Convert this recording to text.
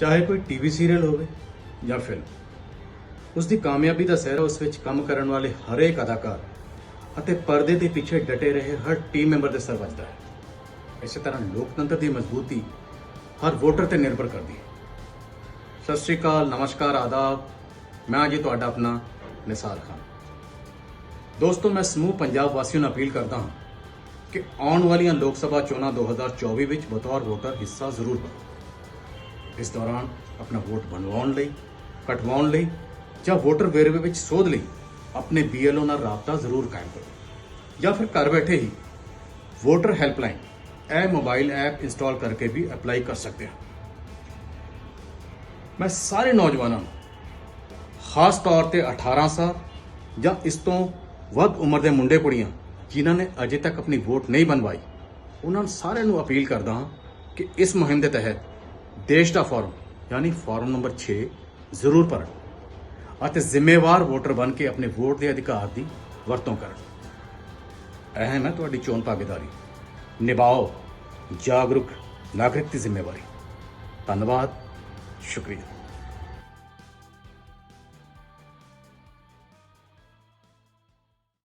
ਚਾਹੇ ਕੋਈ TV serial ਹੋਵੇ ਜਾਂ ਫਿਲਮ ਉਸ ਦੀ ਕਾਮਯਾਬੀ ਦਾ ਸਹਿਰਾ ਉਸ ਵਿੱਚ ਕੰਮ ਕਰਨ ਵਾਲੇ ਹਰੇਕ ਅਦਾਕਾਰ ਅਤੇ ਪਰਦੇ ਦੇ ਪਿੱਛੇ ਡਟੇ ਰਹੇ ਹਰ ਟੀਮ ਮੈਂਬਰ ਦੇ ਸਿਰ ਵੱਜਦਾ ਹੈ। ਇਸੇ ਤਰ੍ਹਾਂ ਲੋਕਤੰਤਰ ਦੀ ਮਜ਼ਬੂਤੀ ਹਰ ਵੋਟਰ ਤੇ ਨਿਰਭਰ ਕਰਦੀ ਹੈ। ਸਤਿ ਸ਼੍ਰੀ ਅਕਾਲ, ਨਮਸਕਾਰ, ਆਦਾਬ। ਮੈਂ ਜੀ ਤੁਹਾਡਾ ਆਪਣਾ ਨਿਸਾਰ ਖਾਨ। ਦੋਸਤੋ, ਮੈਂ ਸਮੂਹ ਪੰਜਾਬ ਵਾਸੀਆਂ ਨੂੰ ਅਪੀਲ ਕਰਦਾ ਹਾਂ ਕਿ ਆਉਣ ਵਾਲੀਆਂ ਲੋਕ ਸਭਾ ਚੋਣਾਂ 2024 ਵਿੱਚ ਬਤੌਰ ਵੋਟਰ ਹਿੱਸਾ ਜ਼ਰੂਰ ਪਾਓ ਇਸ ਦੌਰਾਨ ਆਪਣਾ ਵੋਟ ਬਣਵਾਉਣ ਲਈ, ਕਟਵਾਉਣ ਲਈ ਜਾਂ ਵੋਟਰ ਵੇਰਵੇ ਵਿੱਚ ਸੋਧ ਲਈ ਆਪਣੇ ਬੀਐਲਓ ਨਾਲ ਰਾਬਤਾ ਜ਼ਰੂਰ ਕਾਇਮ ਕਰੋ। ਜਾਂ ਫਿਰ ਘਰ ਬੈਠੇ ਹੀ ਵੋਟਰ ਹੈਲਪਲਾਈਨ, ਇਹ ਮੋਬਾਈਲ ਐਪ ਇੰਸਟਾਲ ਕਰਕੇ ਵੀ ਅਪਲਾਈ ਕਰ ਸਕਦੇ ਹਾਂ। ਮੈਂ ਸਾਰੇ ਨੌਜਵਾਨਾਂ ਨੂੰ ਖਾਸ ਤੌਰ ਤੇ 18 ਸਾਲ ਜਾਂ ਇਸ ਤੋਂ ਵੱਧ ਉਮਰ ਦੇ ਮੁੰਡੇ ਕੁੜੀਆਂ ਜਿਨ੍ਹਾਂ ਨੇ ਅਜੇ ਤੱਕ ਆਪਣੀ ਵੋਟ ਨਹੀਂ ਬਣਵਾਈ, ਉਹਨਾਂ ਸਾਰਿਆਂ ਨੂੰ ਅਪੀਲ ਕਰਦਾ ਹਾਂ ਕਿ ਇਸ ਮੁਹਿੰਮ ਦੇ ਤਹਿਤ ਦੇਸ਼ ਦਾ ਫਾਰਮ, ਯਾਨੀ ਫਾਰਮ ਨੰਬਰ 6 ਜ਼ਰੂਰ ਭਰਨ ਅਤੇ ਜ਼ਿੰਮੇਵਾਰ ਵੋਟਰ ਬਣ ਕੇ ਆਪਣੇ ਵੋਟ ਦੇ ਅਧਿਕਾਰ ਦੀ ਵਰਤੋਂ ਕਰਨ। ਅਹਿਮ ਹੈ ਤੁਹਾਡੀ ਚੋਣ ਭਾਗੀਦਾਰੀ। ਨਿਭਾਓ, ਜਾਗਰੂਕ, ਨਾਗਰਿਕ ਦੀ ਜ਼ਿੰਮੇਵਾਰੀ। ਧੰਨਵਾਦ, ਸ਼ੁਕਰੀਆ।